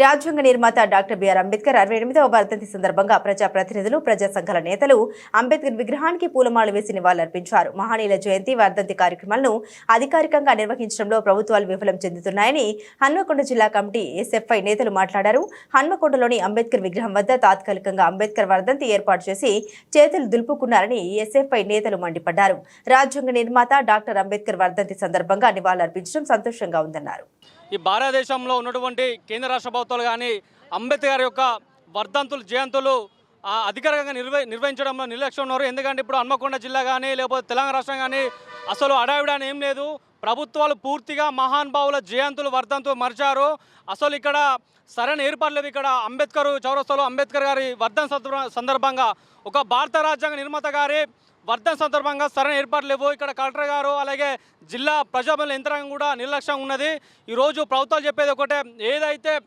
రాజ్యాంగ నిర్మాత doctor BR Ambedkar అరవై ఎనిమిదవ వర్ధంతి సందర్భంగా ప్రజా ప్రతినిధులు ప్రజా సంఘాల నేతలు అంబేద్కర్ విగ్రహానికి పూలమాల వేసి నివాళులర్పించారు. మహనీయుల జయంతి వర్ధంతి కార్యక్రమాలను అధికారికంగా నిర్వహించడంలో ప్రభుత్వాలు విఫలం చెందుతున్నాయని హన్మకొండ జిల్లా కమిటీ ఎస్ఎఫ్ఐ నేతలు మాట్లాడారు. హన్మకొండలోని అంబేద్కర్ విగ్రహం వద్ద తాత్కాలికంగా అంబేద్కర్ వర్ధంతి ఏర్పాటు చేసి చేతులు దులుపుకున్నారని ఎస్ఎఫ్ఐ నేతలు మండిపడ్డారు. రాజ్యాంగ నిర్మాత డాక్టర్ అంబేద్కర్ వర్ధంతి సందర్భంగా నివాళులర్పించడం సంతోషంగా ఉందన్నారు. ఈ భారతదేశంలో ఉన్నటువంటి కేంద్ర రాష్ట్ర ప్రభుత్వాలు కానీ అంబేద్కర్ యొక్క వర్ధంతులు జయంతులు అధికారికంగా నిర్వ నిర్వహించడంలో నిర్లక్ష్యం ఉన్నారు. ఎందుకంటే ఇప్పుడు హన్మకొండ జిల్లా కానీ లేకపోతే తెలంగాణ రాష్ట్రం కానీ అసలు అడావిడని ఏం లేదు. ప్రభుత్వాలు పూర్తిగా మహానుభావుల జయంతులు వర్ధంతులు మరిచారు. అసలు ఇక్కడ సరైన ఏర్పాటు ఇక్కడ అంబేద్కర్ చౌరస్తాలో అంబేద్కర్ గారి వర్ధన్ సందర్భ- సందర్భంగా ఒక భారత రాజ్యాంగ నిర్మాత గారి వర్ధన్ సందర్భంగా సరైన ఏర్పాట్లు లేవు. ఇక్కడ కలెక్టర్ గారు అలాగే జిల్లా ప్రజాబల యంత్రాంగం కూడా నిర్లక్ష్యంగా ఉన్నది. ఈరోజు ప్రభుత్వాలు చెప్పేది ఒకటే ఏదైతే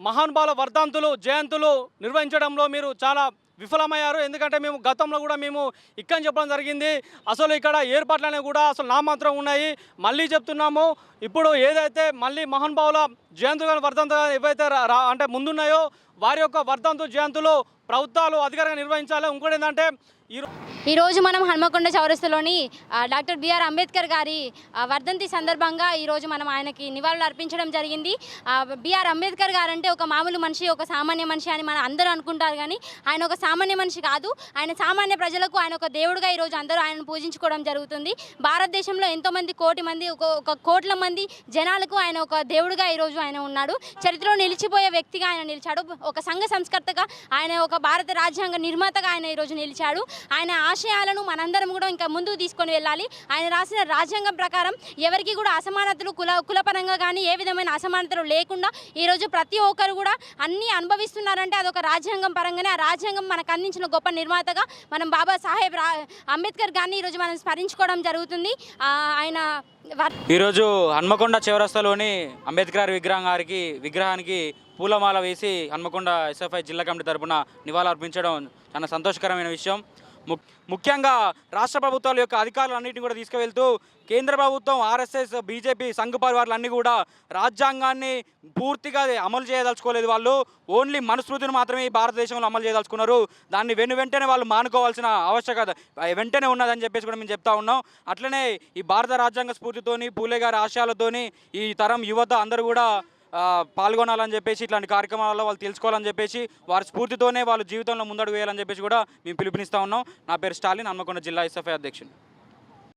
మహానుభావుల వర్ధాంతులు జయంతులు నిర్వహించడంలో మీరు చాలా విఫలమయ్యారు. ఎందుకంటే మేము గతంలో కూడా మేము ఇక్కడ చెప్పడం జరిగింది. అసలు ఇక్కడ ఏర్పాట్లు అనేవి కూడా అసలు నామాత్రం ఉన్నాయి. మళ్ళీ చెప్తున్నాము ఇప్పుడు ఏదైతే మళ్ళీ మహానుభావుల జయంతులు కానీ వర్ధంతులు కానీ ఏవైతే రా- అంటే ముందున్నాయో వారి యొక్క వర్ధంతు జయంతులు ప్రభుత్వాలు అధికారంగా నిర్వహించాలి. ఇంకోటి ఏంటంటే ఈరోజు మనం హన్మకొండ చౌరస్తలోని డాక్టర్ బిఆర్ అంబేద్కర్ గారి వర్ధంతి సందర్భంగా ఈరోజు మనం ఆయనకి నివాళులు అర్పించడం జరిగింది. బిఆర్ అంబేద్కర్ గారు అంటే ఒక మామూలు మనిషి ఒక సామాన్య మనిషి అని మన అందరూ అనుకుంటారు కానీ ఆయన ఒక సామాన్య మనిషి కాదు. ఆయన సామాన్య ప్రజలకు ఆయన ఒక దేవుడుగా ఈరోజు అందరూ ఆయనను పూజించుకోవడం జరుగుతుంది. భారతదేశంలో ఎంతోమంది కోటి మంది ఒక ఒక కోట్ల మంది జనాలకు ఆయన ఒక దేవుడుగా ఈరోజు ఆయన ఉన్నాడు. చరిత్రలో నిలిచిపోయే వ్యక్తిగా ఆయన నిలిచాడు. ఒక సంఘ సంస్కర్తగా ఆయన ఒక భారత రాజ్యాంగ నిర్మాతగా ఆయన ఈరోజు నిలిచాడు. ఆయన ఆశయాలను మనందరం కూడా ఇంకా ముందుకు తీసుకొని వెళ్ళాలి. ఆయన రాసిన రాజ్యాంగం ప్రకారం ఎవరికి కూడా అసమానతలు కుల కులపరంగా కానీ ఏ విధమైన అసమానతలు లేకుండా ఈరోజు ప్రతి ఒక్కరు కూడా అన్నీ అనుభవిస్తున్నారంటే అదొక రాజ్యాంగం పరంగానే ఆ రాజ్యాంగం మనకు అందించిన గొప్ప నిర్మాతగా మనం బాబా సాహెబ్ రా అంబేద్కర్ గారిని ఈరోజు మనం స్మరించుకోవడం జరుగుతుంది. ఆయన వర్- ఈరోజు హన్మకొండ చివరస్తలోని అంబేద్కర్ విగ్రహం గారికి విగ్రహానికి పూలమాల వేసి హన్మకొండ ఎస్ఎఫ్ఐ జిల్లా కమిటీ తరపున నివాళులర్పించడం చాలా సంతోషకరమైన విషయం. ము- ముఖ్యంగా రాష్ట్ర ప్రభుత్వాల యొక్క అధికారులన్నింటినీ కూడా తీసుకువెళ్తూ కేంద్ర ప్రభుత్వం ఆర్ఎస్ఎస్ బీజేపీ సంఘ పరివారులన్నీ కూడా రాజ్యాంగాన్ని పూర్తిగా అమలు చేయదలుచుకోలేదు వాళ్ళు. ఓన్లీ మనుస్మృతిని మాత్రమే ఈ భారతదేశంలో అమలు చేయదలుచుకున్నారు. దాన్ని వెను వెంటనే వాళ్ళు మానుకోవాల్సిన ఆవశ్యకత వెంటనే ఉన్నదని చెప్పేసి కూడా మేము చెప్తా ఉన్నాం. అట్లనే ఈ భారత రాజ్యాంగ స్ఫూర్తితోని పూలే గారి ఆశయాలతోని ఈ తరం యువత అందరూ కూడా పాల్గొనాలని చెప్పేసి ఇట్లాంటి కార్యక్రమాలలో వాళ్ళు తెలుసుకోవాలని చెప్పేసి వారి స్ఫూర్తితోనే వాళ్ళు జీవితంలో ముందడుగు వేయాలని చెప్పేసి కూడా మేము పిలుపునిస్తా ఉన్నాం. నా పేరు స్టాలిన్ హన్మకొండ జిల్లా ఎస్ఎఫ్ఐ అధ్యక్షుడు